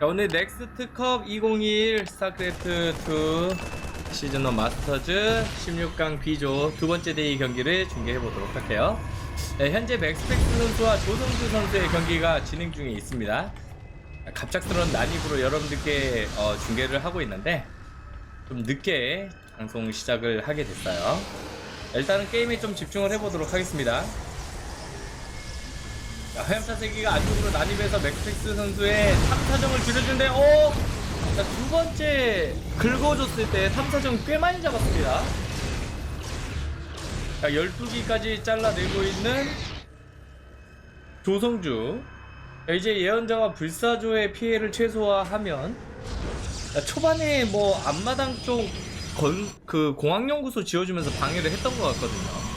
자, 오늘 넥스트컵 2021 스타크래프트 2 시즌1 마스터즈 16강 B조 두 번째 데이 경기를 중계해 보도록 할게요. 네, 현재 맥스펙스 선수와 조성주 선수의 경기가 진행 중에 있습니다. 갑작스러운 난입으로 여러분들께 어, 중계를 하고 있는데 좀 늦게 방송 시작을 하게 됐어요. 일단은 게임에 좀 집중을 해보도록 하겠습니다. 자, 화염차 세기가 안쪽으로 난입해서 맥스펙스 선수의 3사정을 줄여주는데, 오! 자, 두 번째 긁어줬을 때 3사정 꽤 많이 잡았습니다. 자, 12기까지 잘라내고 있는 조성주. 자, 이제 예언자와 불사조의 피해를 최소화하면, 자, 초반에 뭐 앞마당 쪽 건, 그 공학연구소 지어주면서 방해를 했던 것 같거든요.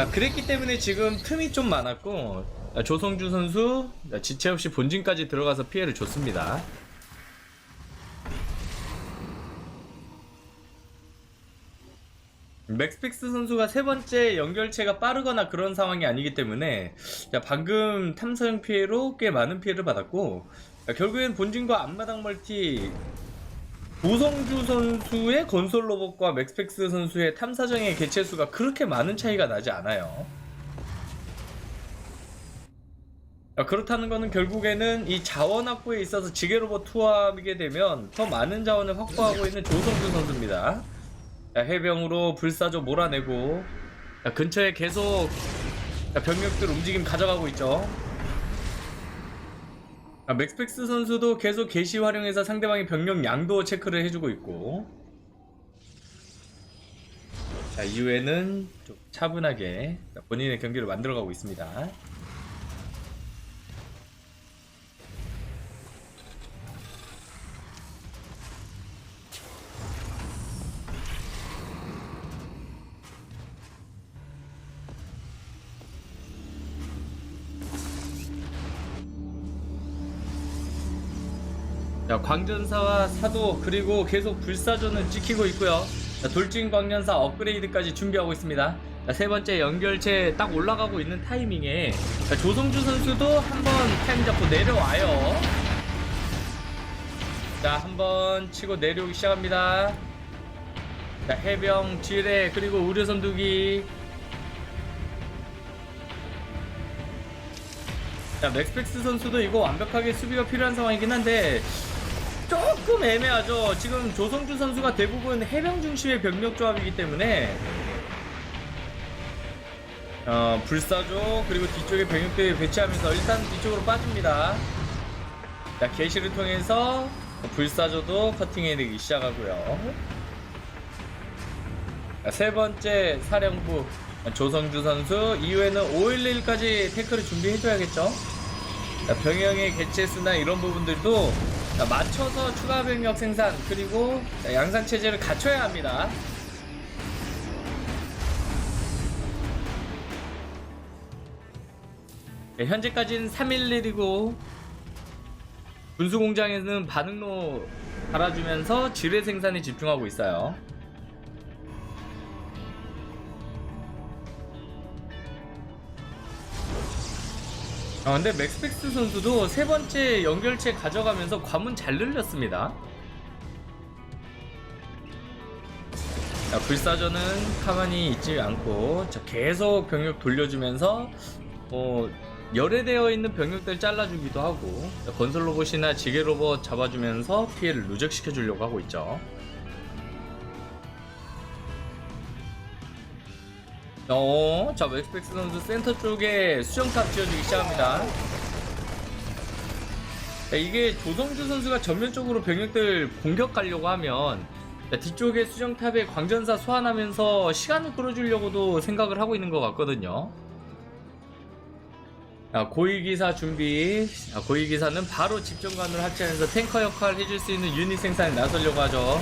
자, 그랬기 때문에 지금 틈이 좀 많았고 자, 조성주 선수 자, 지체 없이 본진까지 들어가서 피해를 줬습니다. 맥스픽스 선수가 세 번째 연결체가 빠르거나 그런 상황이 아니기 때문에 자, 방금 탐사형 피해로 꽤 많은 피해를 받았고 자, 결국엔 본진과 앞마당 멀티 조성주 선수의 건설 로봇과 맥스펙스 선수의 탐사정의 개체 수가 그렇게 많은 차이가 나지 않아요. 자, 그렇다는 것은 결국에는 이 자원 확보에 있어서 지게 로봇 투하하게 되면 더 많은 자원을 확보하고 있는 조성주 선수입니다. 자, 해병으로 불사조 몰아내고 자, 근처에 계속 자, 병력들 움직임 가져가고 있죠. 아, 맥스펙스 선수도 계속 게시 활용해서 상대방의 병력 양도 체크를 해주고 있고. 자 이후에는 좀 차분하게 본인의 경기를 만들어가고 있습니다 광전사와 사도 그리고 계속 불사조는 찍히고 있고요. 자, 돌진 광전사 업그레이드까지 준비하고 있습니다. 자, 세 번째 연결체 딱 올라가고 있는 타이밍에 자, 조성주 선수도 한번 타임 잡고 내려와요. 자, 한번 치고 내려오기 시작합니다. 자, 해병, 지뢰 그리고 의료선두기 자, 맥스펙스 선수도 이거 완벽하게 수비가 필요한 상황이긴 한데 조금 애매하죠. 지금 조성주 선수가 대부분 해병 중심의 병력 조합이기 때문에 어, 불사조 그리고 뒤쪽에 병력들 배치하면서 일단 뒤쪽으로 빠집니다. 자, 게시를 통해서 불사조도 커팅해내기 시작하고요. 자, 세 번째 사령부 조성주 선수 이후에는 511까지 태클을 준비해줘야겠죠. 자, 병영의 개체 수나 이런 부분들도 자, 맞춰서 추가 병력 생산 그리고 자, 양산 체제를 갖춰야 합니다. 네, 현재까지는 311이고 분수공장에는 반응로 달아주면서 지뢰 생산에 집중하고 있어요. 아 근데 맥스펙스 선수도 세 번째 연결체 가져가면서 관문 잘 늘렸습니다. 자, 불사조는 가만히 있지 않고 자, 계속 병력 돌려주면서 어, 열애되어 있는 병력들 잘라주기도 하고 자, 건설 로봇이나 지게 로봇 잡아주면서 피해를 누적시켜 주려고 하고 있죠. 어, 자, 맥스펙스 선수 센터 쪽에 수정탑 지어주기 시작합니다. 자, 이게 조성주 선수가 전면적으로 병력들 공격 가려고 하면 자, 뒤쪽에 수정탑에 광전사 소환하면서 시간을 끌어주려고도 생각을 하고 있는 것 같거든요. 자, 고위기사 준비. 자, 고위기사는 바로 집정관을 합치하면서 탱커 역할 해줄 수 있는 유닛 생산에 나서려고 하죠.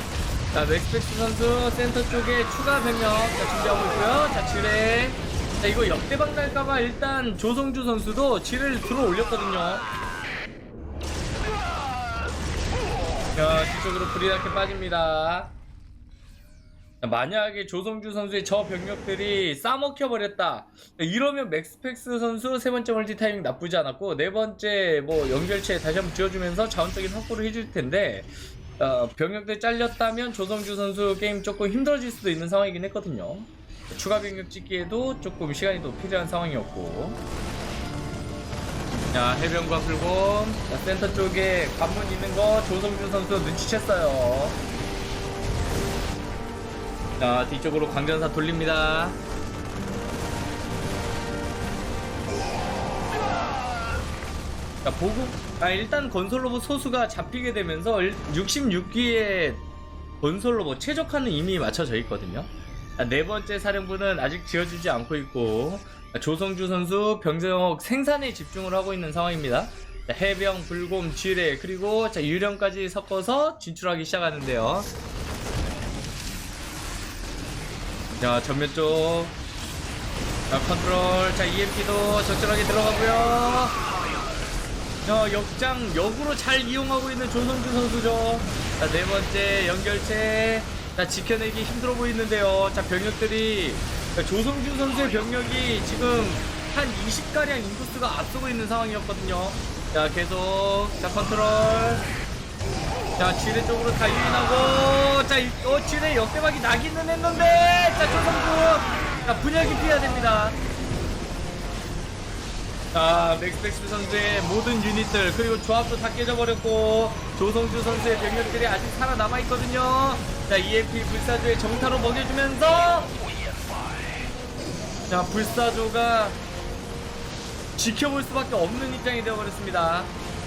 자, 맥스펙스 선수 센터 쪽에 추가 병력 자, 준비하고 있고요. 자, 지뢰. 자, 이거 역대박 날까봐 일단 조성주 선수도 지뢰를 들어 올렸거든요. 자, 뒤쪽으로 나게 빠집니다. 만약에 조성주 선수의 저 병력들이 싸먹혀 버렸다. 이러면 맥스펙스 선수 세 번째 멀티 타이밍 나쁘지 않았고 네 번째 뭐 연결체 다시 한번 지어주면서 자원적인 확보를 해줄 텐데 어, 병력들 잘렸다면 조성주 선수 게임 조금 힘들어질 수도 있는 상황이긴 했거든요. 추가 병력 찍기에도 조금 시간이 더 필요한 상황이었고. 자 해병과 자, 센터 쪽에 관문 있는 거 조성주 선수 눈치챘어요. 자 뒤쪽으로 광전사 돌립니다 자 보급 아 일단 건설 로봇 소수가 잡히게 되면서 66기의 건설 로봇 최적화는 이미 맞춰져 있거든요. 자, 네 번째 사령부는 아직 지어주지 않고 있고 자, 조성주 선수 병력 생산에 집중을 하고 있는 상황입니다. 자, 해병, 불곰, 지뢰 그리고 자, 유령까지 섞어서 진출하기 시작하는데요. 자 전면 쪽. 자, 컨트롤. 자 EMP도 적절하게 들어가고요 자 역장 역으로 잘 이용하고 있는 조성주 선수죠. 자 네 번째 연결체 자 지켜내기 힘들어 보이는데요. 자 병력들이 자, 조성주 선수의 병력이 지금 한 20가량 인구수가 앞서고 있는 상황이었거든요. 자 계속 자 컨트롤. 자, 지뢰 쪽으로 다 유인하고, 자, 이- 어, 지뢰 역대박이 나기는 했는데, 자, 조성주, 자, 분열기 피해야 됩니다. 자, 맥스백스 선수의 모든 유닛들, 그리고 조합도 다 깨져버렸고, 조성주 선수의 병력들이 아직 살아남아있거든요. 자, EMP 불사조의 정타로 먹여주면서, 자, 불사조가 지켜볼 수밖에 없는 입장이 되어버렸습니다.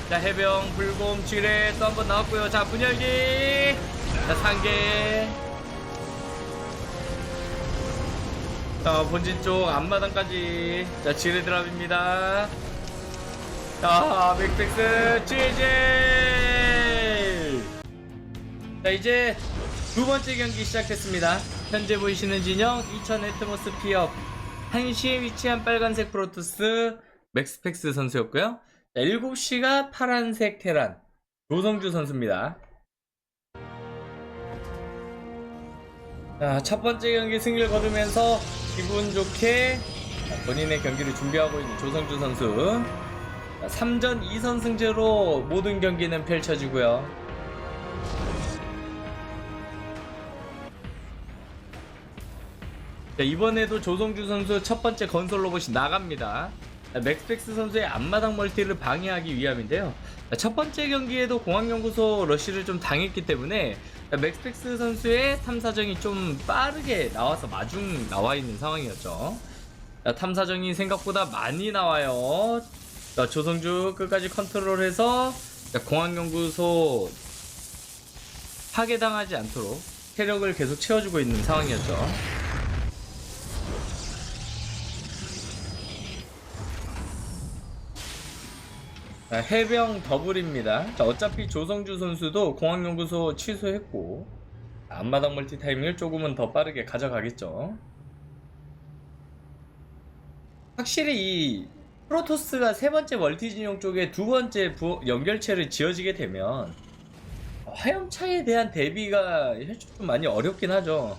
자, 해병, 불곰, 지뢰 또 한 번 나왔고요. 자, 분열기. 자, 상계. 자, 본진 쪽 앞마당까지. 자, 지뢰 드랍입니다. 자, 맥백스, GG! 자, 이제 두 번째 경기 시작됐습니다. 현재 보이시는 진영 2000 애트모스피어 1시에 위치한 빨간색 프로토스 맥스펙스 선수였고요. 7시가 파란색 테란 조성주 선수입니다. 자, 첫 번째 경기 승리를 거두면서 기분 좋게 본인의 경기를 준비하고 있는 조성주 선수. 3전 2선 승제로 모든 경기는 펼쳐지고요. 자, 이번에도 조성주 선수 첫 번째 건설 로봇이 나갑니다. 자, 맥스펙스 선수의 앞마당 멀티를 방해하기 위함인데요. 자, 첫 번째 경기에도 공항연구소 러쉬를 좀 당했기 때문에 자, 맥스펙스 선수의 탐사정이 좀 빠르게 나와서 마중 나와 있는 상황이었죠. 자, 탐사정이 생각보다 많이 나와요. 자, 조성주 끝까지 컨트롤해서 자, 공항연구소 파괴당하지 않도록 체력을 계속 채워주고 있는 상황이었죠. 해병 더블입니다. 자, 어차피 조성주 선수도 공항연구소 취소했고 앞마당 멀티 타이밍을 조금은 더 빠르게 가져가겠죠. 확실히 이 프로토스가 세 번째 멀티 진영 쪽에 두 번째 부- 연결체를 지어지게 되면 화염차에 대한 대비가 좀 많이 어렵긴 하죠.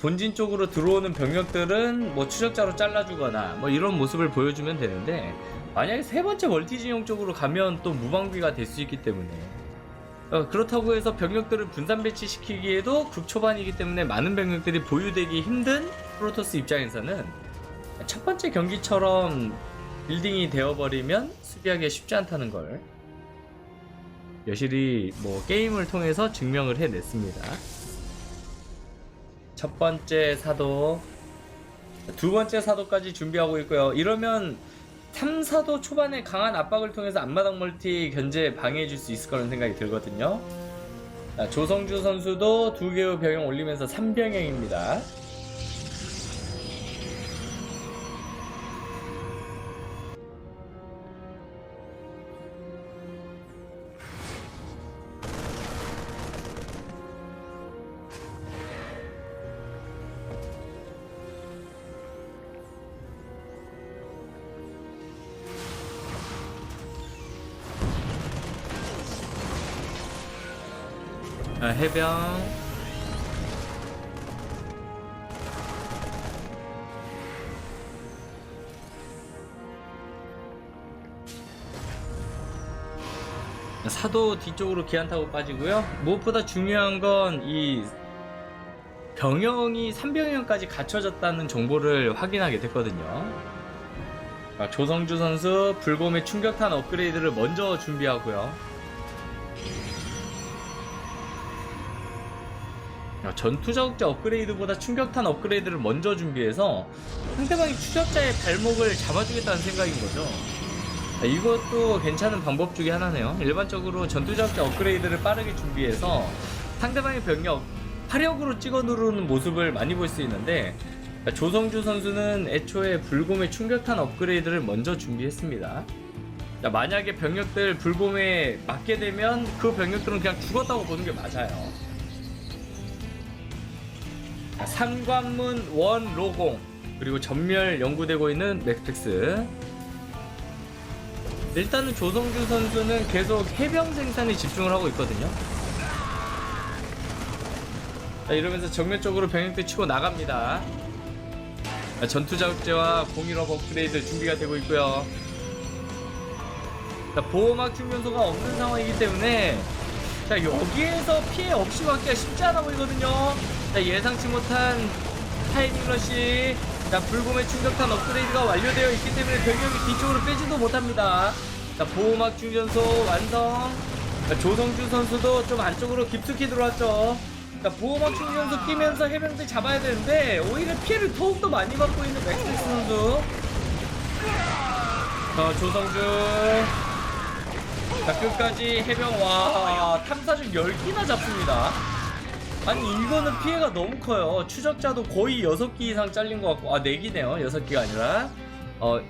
본진 쪽으로 들어오는 병력들은 뭐 추적자로 잘라주거나 뭐 이런 모습을 보여주면 되는데 만약에 세 번째 멀티진용 쪽으로 가면 또 무방비가 될 수 있기 때문에 어, 그렇다고 해서 병력들을 분산 배치시키기에도 극 초반이기 때문에 많은 병력들이 보유되기 힘든 프로토스 입장에서는 첫 번째 경기처럼 빌딩이 되어버리면 수비하기가 쉽지 않다는 걸 여실히 뭐 게임을 통해서 증명을 해냈습니다. 첫 번째 사도, 두 번째 사도까지 준비하고 있고요. 이러면 3, 4도 초반에 강한 압박을 통해서 앞마당 멀티 견제 방해해줄 수 있을 거라는 생각이 들거든요. 자, 조성주 선수도 두 개의 병영 올리면서 3병영입니다. 해병 사도 뒤쪽으로 기안 타고 빠지고요. 무엇보다 중요한 건 이 병영이 3병영까지 갖춰졌다는 정보를 확인하게 됐거든요. 아, 조성주 선수 불곰의 충격탄 업그레이드를 먼저 준비하고요. 전투 자극자 업그레이드보다 충격탄 업그레이드를 먼저 준비해서 상대방이 추적자의 발목을 잡아주겠다는 생각인 거죠. 아, 이것도 괜찮은 방법 중에 하나네요. 일반적으로 전투 자극자 업그레이드를 빠르게 준비해서 상대방의 병력 화력으로 찍어 누르는 모습을 많이 볼 수 있는데 아, 조성주 선수는 애초에 불곰의 충격탄 업그레이드를 먼저 준비했습니다. 자, 만약에 병력들 불곰에 맞게 되면 그 병력들은 그냥 죽었다고 보는 게 맞아요. 자, 상관문 원 로공 그리고 전멸 연구되고 있는 맥스펙스 일단은 조성주 선수는 계속 해병 생산에 집중을 하고 있거든요. 자, 이러면서 정면적으로 병력들 치고 나갑니다. 자, 전투 자극제와 공일업 업그레이드 준비가 되고 있고요. 자, 보호막 충전소가 없는 상황이기 때문에 자 여기에서 피해 없이 막기가 쉽지 않아 보이거든요. 자 예상치 못한 타이밍 러시. 자 불곰의 충격탄 업그레이드가 완료되어 있기 때문에 병력이 뒤쪽으로 빼지도 못합니다. 자 보호막 충전소 완성. 자, 조성주 선수도 좀 안쪽으로 깊숙이 들어왔죠. 자 보호막 충전소 끼면서 해병대 잡아야 되는데 오히려 피해를 더욱더 많이 받고 있는 맥스스 선수. 자 조성주. 자 끝까지 해병 와 탐사 중 10기나 잡습니다. 아니 이거는 피해가 너무 커요. 추적자도 거의 6기 이상 잘린 것 같고 아 4기네요. 6기가 아니라. 어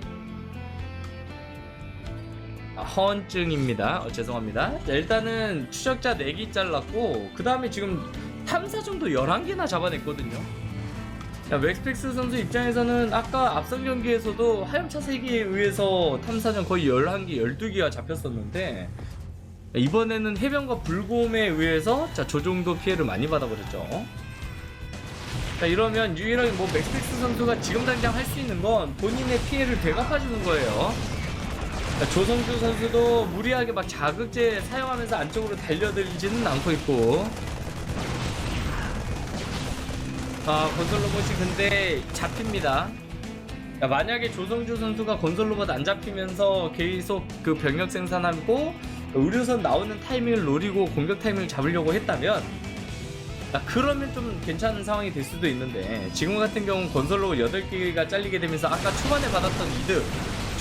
아, 허언증입니다. 어, 죄송합니다. 자, 일단은 추적자 4기 잘랐고 그 다음에 지금 탐사 중도 11개나 잡아냈거든요 자, 맥스펙스 선수 입장에서는 아까 앞선 경기에서도 하염차 3개에 의해서 탐사전 거의 11개, 12개가 잡혔었는데 이번에는 해병과 불곰에 의해서 자, 저 정도 피해를 많이 받아버렸죠. 자, 이러면 유일하게 뭐 맥스펙스 선수가 지금 당장 할 수 있는 건 본인의 피해를 되갚아주는 거예요. 자, 조성주 선수도 무리하게 막 자극제 사용하면서 안쪽으로 달려들지는 않고 있고 아 건설 로봇이 근데 잡힙니다. 야, 만약에 조성주 선수가 건설 로봇 안 잡히면서 계속 그 병력 생산하고 의료선 나오는 타이밍을 노리고 공격 타이밍을 잡으려고 했다면 야, 그러면 좀 괜찮은 상황이 될 수도 있는데 지금 같은 경우는 건설 로봇 8개가 잘리게 되면서 아까 초반에 받았던 이득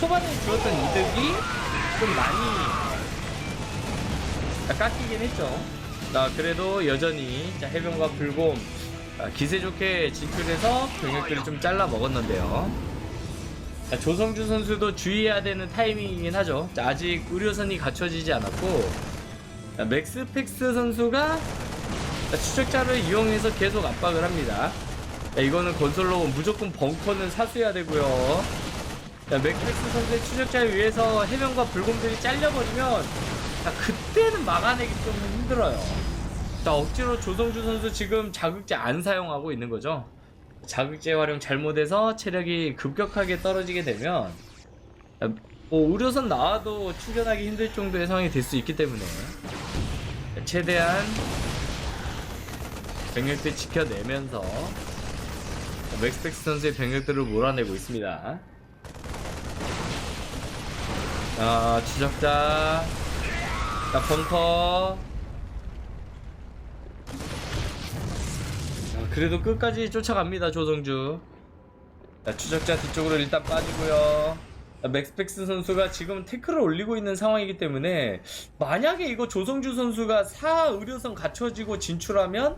초반에 주었던 이득이 좀 많이 야, 깎이긴 했죠. 자, 그래도 여전히 자, 해병과 불곰 아, 기세 좋게 진출해서 병력들을 좀 잘라 먹었는데요. 자, 조성주 선수도 주의해야 되는 타이밍이긴 하죠. 자, 아직 의료선이 갖춰지지 않았고 자, 맥스펙스 선수가 자, 추적자를 이용해서 계속 압박을 합니다. 자, 이거는 건설로 무조건 벙커는 사수해야 되고요. 자, 맥스펙스 선수의 추적자에 의해서 해병과 불곰들이 잘려버리면 자, 그때는 막아내기 좀 힘들어요. 자, 억지로 조성주 선수 지금 자극제 안 사용하고 있는 거죠. 자극제 활용 잘못해서 체력이 급격하게 떨어지게 되면 야, 뭐 의료선 나와도 충전하기 힘들 정도의 상황이 될 수 있기 때문에 최대한 병력들 지켜내면서 맥스펙스 선수의 병력들을 몰아내고 있습니다. 자, 추적자, 자, 벙커, 그래도 끝까지 쫓아갑니다 조성주. 자, 추적자 뒤쪽으로 일단 빠지고요. 자, 맥스펙스 선수가 지금 태클을 올리고 있는 상황이기 때문에 만약에 이거 조성주 선수가 4 의료선 갖춰지고 진출하면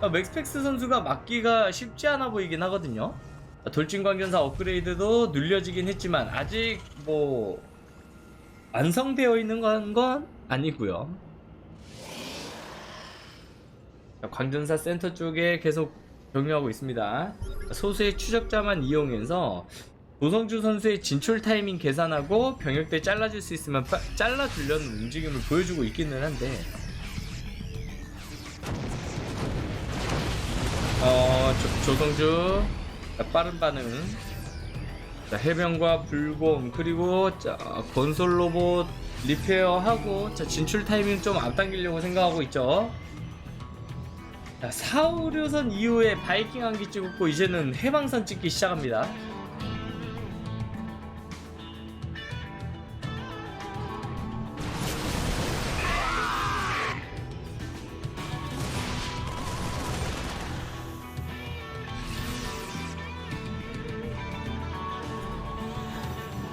아, 맥스펙스 선수가 막기가 쉽지 않아 보이긴 하거든요. 자, 돌진광전사 업그레이드도 눌려지긴 했지만 아직 뭐 완성되어 있는 건, 건 아니고요 광전사 센터 쪽에 계속 병력하고 있습니다. 소수의 추적자만 이용해서 조성주 선수의 진출 타이밍 계산하고 병력들 잘라줄 수 있으면 빠- 잘라주려는 움직임을 보여주고 있기는 한데 어 조, 조성주 자, 빠른 반응 자, 해병과 불곰 그리고 자, 건설 로봇 리페어하고 자, 진출 타이밍 좀 앞당기려고 생각하고 있죠. 자, 사우류선 이후에 바이킹 한기 찍었고 이제는 해방선 찍기 시작합니다.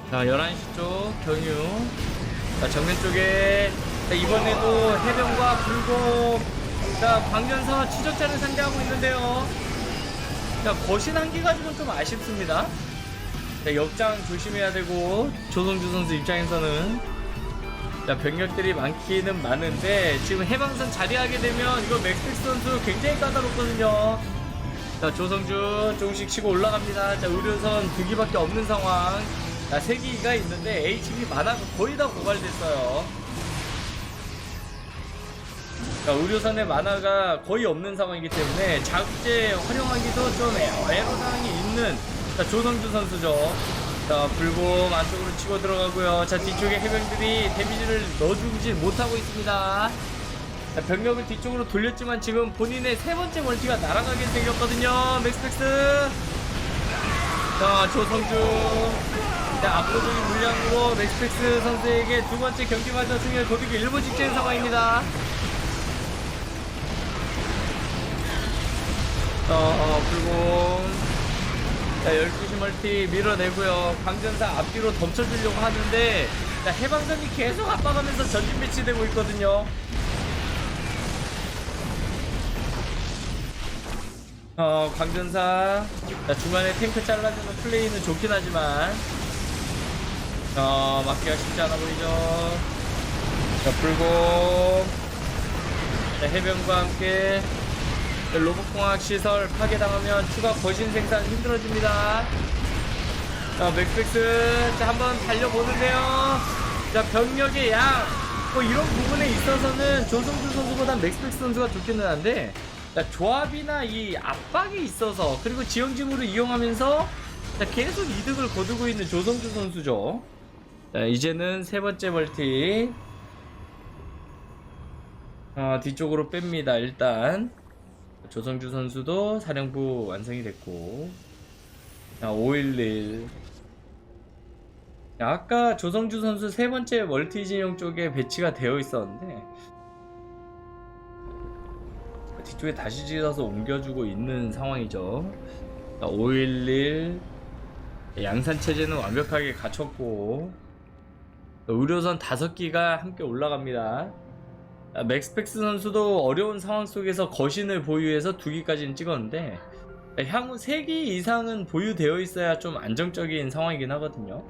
자, 11시 쪽 경유. 자, 정면 쪽에 자, 이번에도 해병과 불곰. 자, 광전사 추적자를 상대하고 있는데요. 자, 거신 한기 가지고는 좀 아쉽습니다. 자, 역장 조심해야 되고 조성주 선수 입장에서는 자, 병력들이 많기는 많은데 지금 해방선 자리하게 되면 이거 맥스텍스 선수 굉장히 까다롭거든요. 자, 조성주 조금씩 치고 올라갑니다. 자, 의료선 두 기밖에 없는 상황. 자, 세 기가 있는데 HP 만화가 거의 다 고갈됐어요. 자, 의료선의 만화가 거의 없는 상황이기 때문에 자극제 활용하기도 좀 애- 애로사항이 있는 자, 조성주 선수죠. 자, 불곰 안쪽으로 치고 들어가고요. 자, 뒤쪽에 해병들이 데미지를 넣어주지 못하고 있습니다. 자, 병력을 뒤쪽으로 돌렸지만 지금 본인의 세 번째 멀티가 날아가게 생겼거든요. 맥스펙스. 자, 조성주. 자, 압도적인 물량으로 맥스펙스 선수에게 두 번째 경기마저 승리를 거두기 일보 직전 상황입니다. 어, 어, 불공. 자, 12시 멀티 밀어내고요. 광전사 앞뒤로 덮쳐주려고 하는데, 자, 해방선이 계속 압박하면서 전진 배치되고 있거든요. 어, 광전사. 자, 중간에 탱크 잘라주는 플레이는 좋긴 하지만, 어, 막기가 쉽지 않아 보이죠. 자, 불공. 자, 해병과 함께 로봇공학 시설 파괴당하면 추가 거신 생산 힘들어집니다. 자, 맥스백스. 자, 한번 달려보는데요. 자, 병력의 양. 뭐 이런 부분에 있어서는 조성주 선수보다 맥스백스 선수가 좋기는 한데, 자, 조합이나 이 압박이 있어서, 그리고 지형지물을 이용하면서, 자, 계속 이득을 거두고 있는 조성주 선수죠. 자, 이제는 세 번째 멀티. 아, 뒤쪽으로 뺍니다, 일단. 조성주 선수도 사령부 완성이 됐고. 자, 511. 자, 아까 조성주 선수 세 번째 멀티 진영 쪽에 배치가 되어 있었는데, 뒤쪽에 다시 지어서 옮겨주고 있는 상황이죠. 자, 511. 양산 체제는 완벽하게 갖췄고, 의료선 다섯 기가 함께 올라갑니다. 아, 맥스펙스 선수도 어려운 상황 속에서 거신을 보유해서 두 기까지는 찍었는데 아, 향후 세기 이상은 보유되어 있어야 좀 안정적인 상황이긴 하거든요.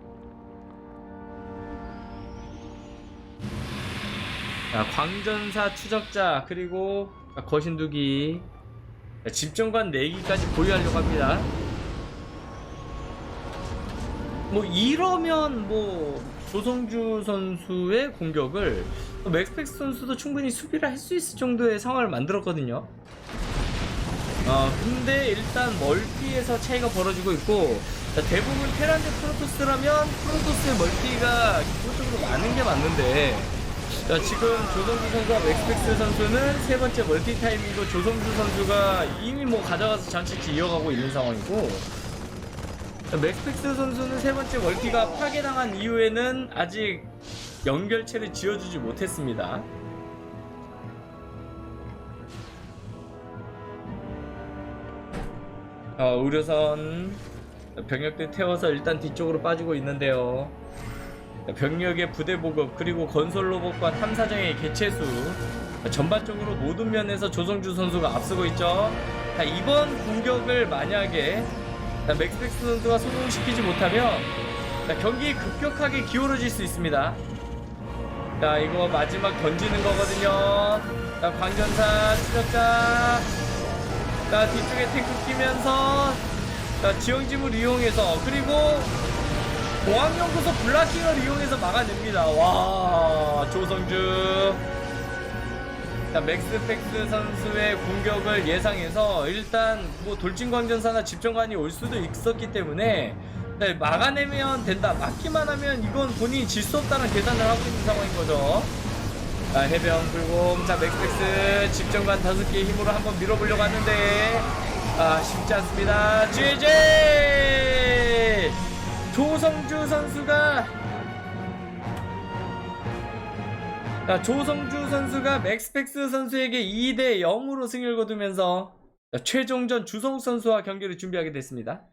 자, 광전사 추적자 그리고 아, 거신 두 기, 자, 집정관 네 기까지 보유하려고 합니다. 뭐 이러면 뭐 조성주 선수의 공격을 맥스펙스 선수도 충분히 수비를 할 수 있을 정도의 상황을 만들었거든요. 어, 근데 일단 멀티에서 차이가 벌어지고 있고 자, 대부분 테란드 프로토스라면 프로토스의 멀티가 기본적으로 많은 게 맞는데 자, 지금 조성주 선수와 맥스펙스 선수는 세 번째 멀티 타임이고 조성주 선수가 이미 뭐 가져가서 장치치 이어가고 있는 상황이고 맥스펙스 선수는 세 번째 멀티가 파괴당한 이후에는 아직 연결체를 지어주지 못했습니다. 어, 의료선 병력들 태워서 일단 뒤쪽으로 빠지고 있는데요. 병력의 부대 보급 그리고 건설 로봇과 탐사정의 개체수 전반적으로 모든 면에서 조성주 선수가 앞서고 있죠. 자, 이번 공격을 만약에 자, 맥스펙스 선수가 성공시키지 못하면 자, 경기 급격하게 기울어질 수 있습니다. 자, 이거 마지막 던지는 거거든요. 자, 광전사 추적자. 자, 뒤쪽에 탱크 끼면서 자, 지형집을 이용해서 그리고 공항연구소 블라킹을 이용해서 막아냅니다. 와, 조성주. 자, 맥스펙스 선수의 공격을 예상해서 일단 뭐 돌진광전사나 집정관이 올 수도 있었기 때문에 네, 막아내면 된다. 막기만 하면 이건 본인이 질 수 없다는 계산을 하고 있는 상황인 거죠. 자, 해병 불공. 자, 맥스펙스 집정관 다섯 개의 힘으로 한번 밀어보려고 하는데, 아, 쉽지 않습니다. GG! 조성주 선수가, 자, 조성주 선수가 맥스펙스 선수에게 2대 0으로 승리를 거두면서 자, 최종전 주성욱 선수와 경기를 준비하게 됐습니다.